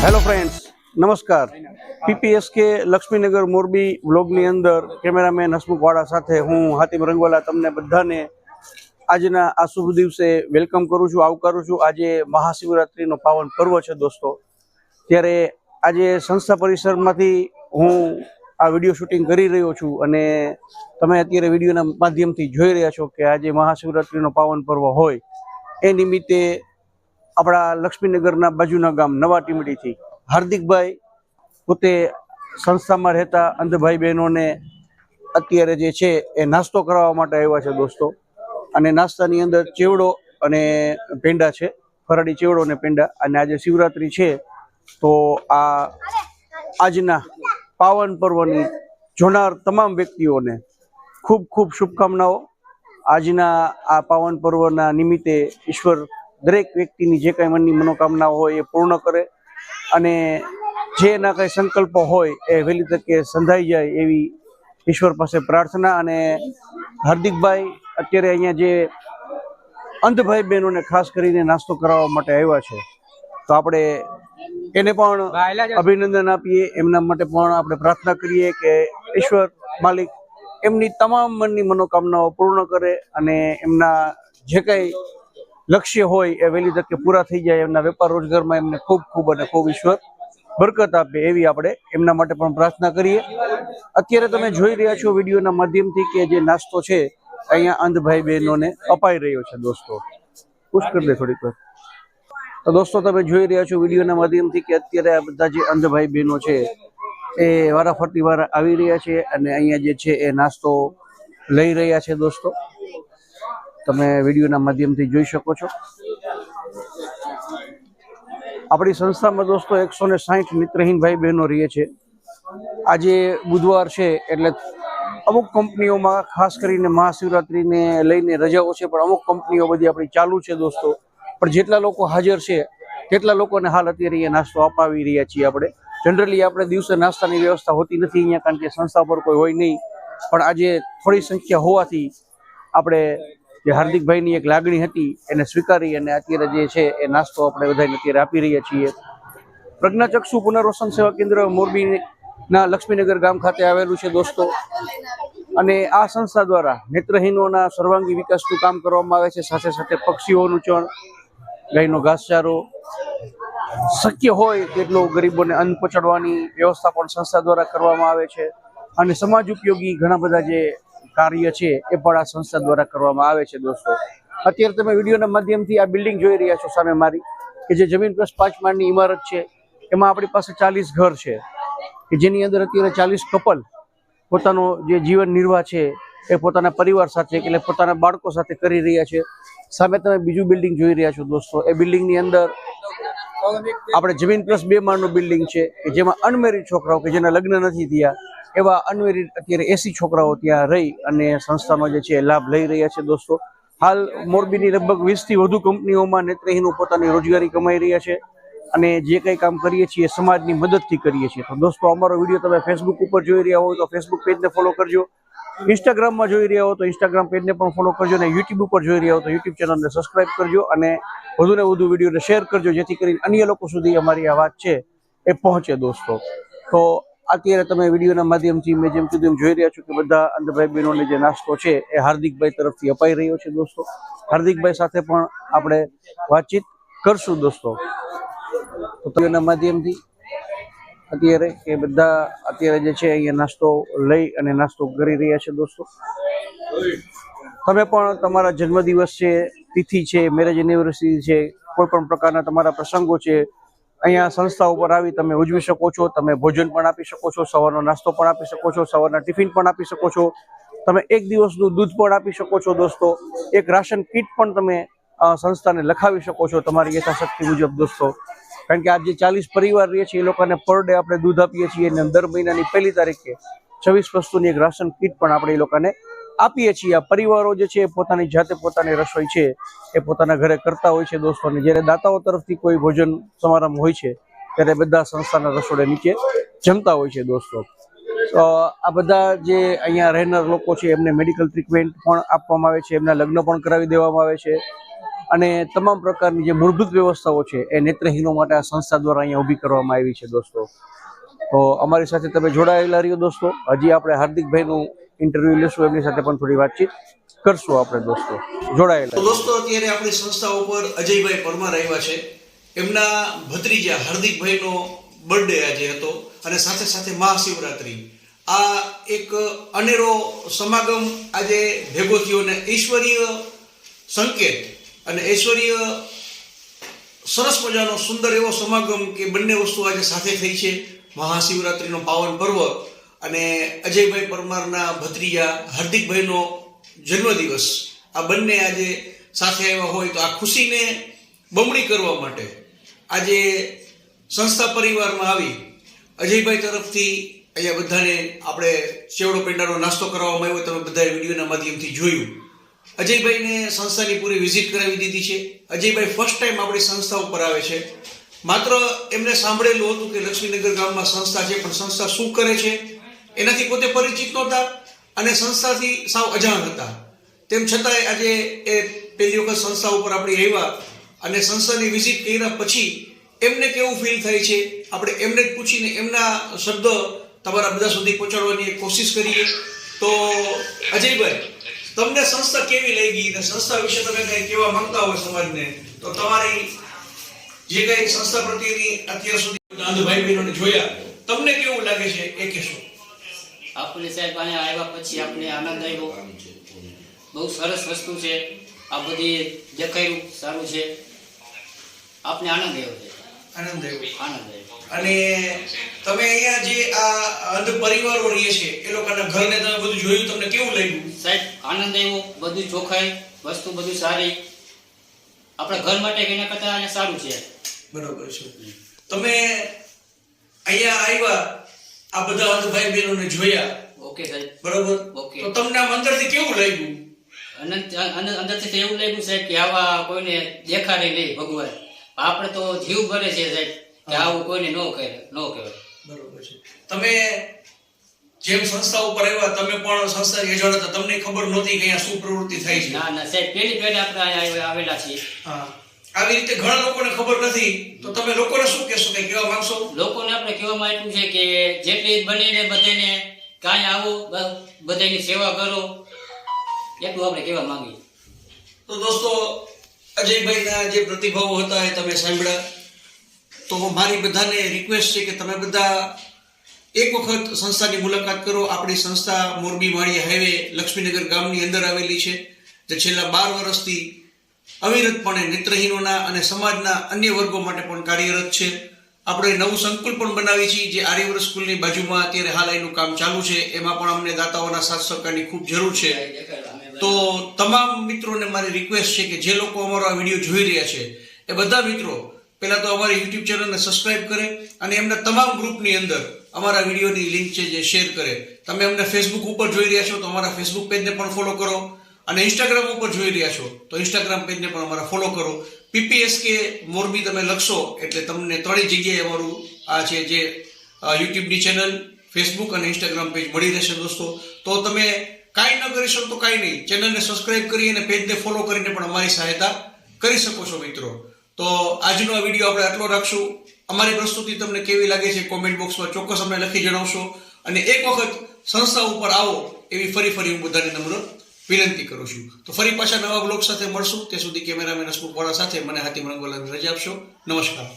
Hello friends નમસ્કાર પીપીએસકે લક્ષ્મીનગર મોરબી વ્લોગની અંદર cameraman હસમુખવાળા સાથે હું હાતિમ રંગવાલા તમને બધાને આજના આ શુભ દિવસે વેલકમ કરું છું, આવકારું છું. આજે મહાશિવરાત્રિનો પાવન પર્વ છે દોસ્તો. ત્યારે આજે સંસ્થા પરિસરમાંથી હું આ વીડિયો શૂટિંગ કરી રહ્યો છું અને તમે અત્યારે વિડીયોના માધ્યમથી જોઈ રહ્યા છો કે આજે મહાશિવરાત્રિનો પાવન પર્વ હોય. એ નિમિત્તે આપણા લક્ષ્મીનગરના બાજુના ગામ નવા ટીમડીથી હાર્દિકભાઈ પોતે સંસ્થામાં રહેતા અંધભાઈ બહેનોને અત્યારે જે છે એ નાસ્તો કરાવવા માટે આવ્યા છે દોસ્તો. અને નાસ્તાની અંદર ચેવડો અને પેંડા છે. ફરાળી ચેવડો અને પેંડા. અને આજે શિવરાત્રિ છે, તો આ આજના પાવન પર્વની જોનાર તમામ વ્યક્તિઓને ખૂબ ખૂબ શુભકામનાઓ. આજના આ પાવન પર્વના નિમિત્તે ઈશ્વર દરેક વ્યક્તિની જે કાંઈ મનની મનોકામના હોય એ પૂર્ણ કરે અને જે એના કંઈ સંકલ્પો હોય એ વહેલી તકે સંધાઈ જાય એવી ઈશ્વર પાસે પ્રાર્થના અને હાર્દિકભાઈ અત્યારે અહીંયા જે અંધભાઈ બહેનોને ખાસ કરીને નાસ્તો કરાવવા માટે આવ્યા છે, તો આપણે એને પણ અભિનંદન આપીએ. એમના માટે પણ આપણે પ્રાર્થના કરીએ કે ઈશ્વર માલિક એમની તમામ મનની મનોકામનાઓ પૂર્ણ કરે અને એમના જે કંઈ લક્ષ્ય હોય એ વહેલી તકે પૂરા થઈ જાય એમના વેપાર રોજગારમાં એમને ખૂબ ખૂબ અને ખૂબ ઈશ્વર બરકત આપે એવી આપણે એમના માટે પણ પ્રાર્થના કરીએ. અત્યારે તમે જોઈ રહ્યા છો વિડીયોના માધ્યમથી કે જે નાસ્તો છે, અહીંયા અંધભાઈ બહેનોને અપાઈ રહ્યો છે દોસ્તો. ખુશ કરી દે થોડીક વાર. તો દોસ્તો તમે જોઈ રહ્યા છો વિડીયોના માધ્યમથી કે અત્યારે આ બધા જે અંધભાઈ બહેનો છે, એ વારાફરતી વાર આવી રહ્યા છે અને અહીંયા જે છે એ નાસ્તો લઈ રહ્યા છે દોસ્તો. તમે વિડીયોના માધ્યમથી જોઈ શકો છો. આપણી સંસ્થામાં દોસ્તો એકસો ને સાહીઠ મિત્રહીન ભાઈ બહેનો રહીએ છે આજે બુધવાર છે એટલે અમુક કંપનીઓમાં ખાસ કરીને મહાશિવરાત્રિને લઈને રજાઓ છે, પણ અમુક કંપનીઓ બધી આપણી ચાલુ છે દોસ્તો. પણ જેટલા લોકો હાજર છે, તેટલા લોકોને હાલ અત્યારે અહીંયા નાસ્તો અપાવી રહ્યા છીએ આપણે. જનરલી આપણે દિવસે નાસ્તાની વ્યવસ્થા હોતી નથી અહીંયા, કારણ કે સંસ્થા પર કોઈ હોય નહીં. પણ આજે થોડી સંખ્યા હોવાથી આપણે જે હાર્દિકભાઈની એક લાગણી હતી, એને સ્વીકારી અને અત્યારે જે છે એ નાસ્તો આપણે બધાને અત્યારે આપી રહ્યા છીએ. પ્રજ્ઞાચક્ષુ પુનર્વસન સેવા કેન્દ્ર મોરબીના લક્ષ્મીનગર ગામ ખાતે આવેલું છે દોસ્તો. અને આ સંસ્થા દ્વારા નેત્રહીનોના સર્વાંગી વિકાસનું કામ કરવામાં આવે છે. સાથે સાથે પક્ષીઓનું ચણ, ગાયનો ઘાસચારો, શક્ય હોય તેટલું ગરીબોને અન્ન પહોંચાડવાની વ્યવસ્થા પણ સંસ્થા દ્વારા કરવામાં આવે છે. અને સમાજ ઉપયોગી ઘણા બધા જે કાર્ય છે એ પણ આ સંસ્થા દ્વારા કરવામાં આવે છે, દોસ્તો. અત્યારે તમે વિડીયોના માધ્યમથી આ બિલ્ડિંગ જોઈ રહ્યા છો સામે મારી, કે જે જમીન પ્લસ પાંચ માળની ઇમારત છે, એમાં આપણી પાસે ચાલીસ ઘર છે, કે જેની અંદર અત્યારે ચાલીસ કપલ પોતાનો જે જીવન નિર્વાહ છે, એ પોતાના પરિવાર સાથે એટલે પોતાના બાળકો સાથે કરી રહ્યા છે. સામે તમે બીજું બિલ્ડિંગ જોઈ રહ્યા છો, દોસ્તો. એ બિલ્ડિંગની અંદર આપણે જમીન પ્લસ બે માળનું બિલ્ડિંગ છે, કે જેમાં અનમેરિડ છોકરાઓ કે જેના લગ્ન નથી થયા એવા અનમેરિડ અત્યારે એસી છોકરાઓ ત્યાં રહી અને સંસ્થાનો જે છે લાભ લઈ રહ્યા છે દોસ્તો. હાલ મોરબીની લગભગ વીસથી વધુ કંપનીઓમાં નેત્રહીનો પોતાની રોજગારી કમાઈ રહ્યા છે અને જે કંઈ કામ કરીએ છીએ સમાજની મદદથી કરીએ છીએ. તો દોસ્તો, અમારો વીડિયો તમે ફેસબુક ઉપર જોઈ રહ્યા હોય તો ફેસબુક પેજને ફોલો કરજો. ઇન્સ્ટાગ્રામમાં જોઈ રહ્યા હો તો ઇન્સ્ટાગ્રામ પેજને પણ ફોલો કરજો અને યુટ્યુબ ઉપર જોઈ રહ્યા હો તો યુટ્યુબ ચેનલને સબસ્ક્રાઈબ કરજો અને વધુને વધુ વિડીયોને શેર કરજો, જેથી કરીને અન્ય લોકો સુધી અમારી આ વાત છે એ પહોંચે દોસ્તો. તો અત્યારે તમે વિડીયોના માધ્યમથી મેં જેમ કીધું એમ જોઈ રહ્યા છો કે બધા અંધભાઈ બહેનોને જે નાસ્તો છે એ હાર્દિકભાઈ તરફથી અપાઈ રહ્યો છે, દોસ્તો. હાર્દિકભાઈ સાથે પણ આપણે વાતચીત કરશું, દોસ્તો. વિડીયોના માધ્યમથી અત્યારે એ બધા અત્યારે જે છે અહીંયા નાસ્તો લઈ અને નાસ્તો કરી રહ્યા છે, દોસ્તો. તમે પણ તમારા જન્મદિવસ છે, તિથિ છે મેરેજ એનિવર્સરી છે, કોઈ પણ પ્રકારના તમારા પ્રસંગો છે અહીંયા સંસ્થા ઉપર આવી તમે ઉજવી શકો છો, તમે ભોજન પણ આપી શકો છો, સવારનો નાસ્તો પણ આપી શકો છો, સવારના ટિફિન પણ આપી શકો છો. તમે એક દિવસનું દૂધ પણ આપી શકો છો દોસ્તો. એક રાશન કીટ પણ તમે સંસ્થાને લખાવી શકો છો તમારી યથાશક્તિ મુજબ દોસ્તો. કારણ કે આ જે ચાલીસ પરિવાર રહીએ છીએ એ લોકોને પર ડે આપણે દૂધ આપીએ છીએ અને દર મહિનાની પહેલી તારીખે છવ્વીસ વસ્તુની એક રાશન કીટ પણ આપણે એ લોકોને આપીએ છીએ. આ પરિવારો જે છે પોતાની જાતે પોતાની રસોઈ છે એ પોતાના ઘરે કરતા હોય છે દોસ્તોને. જ્યારે દાતાઓ તરફથી કોઈ ભોજન સમારંભ હોય છે, ત્યારે બધા સંસ્થાના રસોડે નીચે જમતા હોય છે દોસ્તો. તો આ બધા જે અહીંયા રહેનાર લોકો છે, એમને મેડિકલ ટ્રીટમેન્ટ પણ આપવામાં આવે છે, એમના લગ્ન પણ કરાવી દેવામાં આવે છે. અને તમામ પ્રકારની જે મૂળભૂત વ્યવસ્થાઓ છે એ નેત્રહીનો માટે આ સંસ્થા દ્વારા અહીંયા ઊભી કરવામાં આવી છે દોસ્તો. તો અમારી સાથે તમે જોડાયેલા રહ્યો દોસ્તો. હજી આપણે હાર્દિકભાઈનું ઇન્ટરવ્યુ લેશું, એમની સાથે પણ થોડી વાતચીત કરશું આપણે દોસ્તો. જોડાયેલા દોસ્તો, અત્યારે આપણી સંસ્થા ઉપર અજયભાઈ પરમાર આવ્યા છે. એમના ભત્રીજા હાર્દિકભાઈનો બર્થડે આજે હતો અને સાથે સાથે મહાશિવરાત્રી. આ એક અનેરો સમાગમ આજે ભેગો થયો અને ઈશ્વરીય સંકેત અને ઐશ્વર્ય સરસ મજાનો, સુંદર એવો સમાગમ કે બંને વસ્તુ આજે સાથે થઈ છે. મહાશિવરાત્રિનો પાવન પર્વ અને અજયભાઈ પરમારના ભત્રીજા હાર્દિકભાઈનો જન્મદિવસ. આ બંને આજે સાથે આવ્યા હોય તો આ ખુશીને બમણી કરવા માટે આજે સંસ્થા પરિવારમાં આવી અજયભાઈ તરફથી અહીંયા બધાને આપણે ચેવડો પેંડાનો નાસ્તો કરાવવામાં આવ્યો, તમે બધાએ વિડીયોના માધ્યમથી જોયું. અજયભાઈને સંસ્થાની પૂરી વિઝિટ કરાવી દીધી છે. અજયભાઈ ફર્સ્ટ ટાઈમ આપણી સંસ્થા ઉપર આવે છે. માત્ર એમને સાંભળેલું હતું કે લક્ષ્મીનગર ગામમાં સંસ્થા છે, પણ સંસ્થા શું કરે છે? એનાથી પોતે પરિચિત નહોતા અને સંસ્થાથી સાવ અજાણ હતા. તેમ છતાંય આજે એ પહેલી વખત સંસ્થા ઉપર આપણે આવ્યા અને સંસ્થાની વિઝિટ કર્યા પછી એમને કેવું ફીલ થાય છે? આપણે એમને જ પૂછીને એમના શબ્દ તમારા બધા સુધી પહોંચાડવાની કોશિશ કરીએ. તો અજયભાઈ, તમને સંસ્થા કેવી લાગી અને સંસ્થા વિશે તમે કંઈ કહેવા માંગતા હોય સમાજને, તો તમારી જે કંઈ સંસ્થા પ્રત્યેની અત્યાર સુધી ભાઈ બહેનોને જોયા, તમને કેવું લાગે છે? એ કહેશો. આપણે સાહેબ અહીંયા આવ્યા પછી આપણે આનંદ આવ્યો. બહુ સરસ વસ્તુ છે. આ બધી દેખાયું સારું છે. આપણે આનંદ આવ્યો છે. આનંદ આવ્યો. આનંદ આવ્યો. અને તમે અહીંયા જે આ અંધ પરિવારો રહે છે એ લોકોના ઘરને તમે બધું જોયું તમને કેવું લાગ્યું? સાહેબ આનંદ આવ્યો બધું ચોખાઈ વસ્તુ બધું સારી. આપણા ઘર માટે એના કરતા સારું છે. બરોબર છે. તમે અહીંયા આવ્યા આ બધા અંધ ભાઈ બહેનોને જોયા. ઓકે સાહેબ. બરોબર? ઓકે. તો તમને અંદરથી કેવું લાગ્યું? અનંત અંદરથી એવું લાગ્યું સાહેબ કે આવા કોઈને દેખાડે નહીં ભગવાન. આપણે તો જીવ ભરે છે સાહેબ કે આવું કોઈને ન કહે ન કહેવાય. બરોબર છે. તમે જેમ સંસ્થા ઉપર આવ્યા તમે પણ સંસ્થા એજોડ હતા તમને ખબર નહોતી કે અહીંયા શું પ્રવૃત્તિ થાય છે. ના ના સાહેબ પેલી પેલી આપણે આવેલા છીએ. હા. આવી રીતે ઘણા લોકોને ખબર નથી તો તમે લોકોને શું કહેશો? કે કહેવા માંગશો? લોકોને આપણે કહેવા માંગ્યું છે કે જેટલી બનીને બધાને કાંઈ આવો બધાની સેવા કરો. એટલું આપણે કહેવા માંગીએ. તો દોસ્તો અજયભાઈના જે પ્રતિભાવો હતા એ તમે સાંભળ્યા. તો મારી બધાને રિક્વેસ્ટ છે કે તમે બધા એક વખત સંસ્થાની મુલાકાત કરો. આપણી સંસ્થા મોરબી વાણી હાઈવે લક્ષ્મીનગર ગામની અંદર આવેલી છે. જે છેલ્લા બાર વર્ષથી અવિરતપણે નેત્રહીનોના અને સમાજના અન્ય વર્ગો માટે પણ કાર્યરત છે. આપણે નવું સંકુલ પણ બનાવી છીએ જે આર્યવ્ર સ્કૂલની બાજુમાં અત્યારે હાલ એનું કામ ચાલુ છે. એમાં પણ અમને દાતાઓના સાથ સહકારની ખૂબ જરૂર છે. તો તમામ મિત્રોને મારી રિક્વેસ્ટ છે કે જે લોકો અમારો આ વીડિયો જોઈ રહ્યા છે, એ બધા મિત્રો પહેલા તો અમારી યુટ્યુબ ચેનલને સબસ્ક્રાઇબ કરે અને એમના તમામ ગ્રુપની અંદર અમારા વિડીયોની લિંક છે જે શેર કરે. તમે અમને ફેસબુક ઉપર જોઈ રહ્યા છો તો અમારા ફેસબુક પેજને પણ ફોલો કરો. અને ઇન્સ્ટાગ્રામ ઉપર જોઈ રહ્યા છો, તો ઇન્સ્ટાગ્રામ પેજને પણ અમારા ફોલો કરો. પીપીએસકે મોરબી તમે લખશો, એટલે તમને ત્રણેય જગ્યાએ અમારું આ છે જે યુટ્યુબની ચેનલ ફેસબુક અને ઇન્સ્ટાગ્રામ પેજ મળી રહેશે દોસ્તો. તો તમે કાંઈ ન કરી શકો તો કાંઈ નહીં. ચેનલને સબસ્ક્રાઇબ કરી અને પેજને ફોલો કરીને પણ અમારી સહાયતા કરી શકો છો મિત્રો. તો આજનો આ વીડિયો આપણે આટલો રાખશું. અમારી પ્રસ્તુતિ તમને કેવી લાગે છે કોમેન્ટ બોક્સમાં ચોક્કસ અમને લખી જણાવશો. અને એક વખત સંસ્થા ઉપર આવો એવી ફરી ફરી હું બધાને નમ્ર વિનંતી કરું છું. તો ફરી પાછા નવા બ્લોગ સાથે મળશું. તે સુધી કેમેરામેન હસમુખવાળા સાથે. મને હાથી રંગવાલાની રજા આપશો. નમસ્કાર.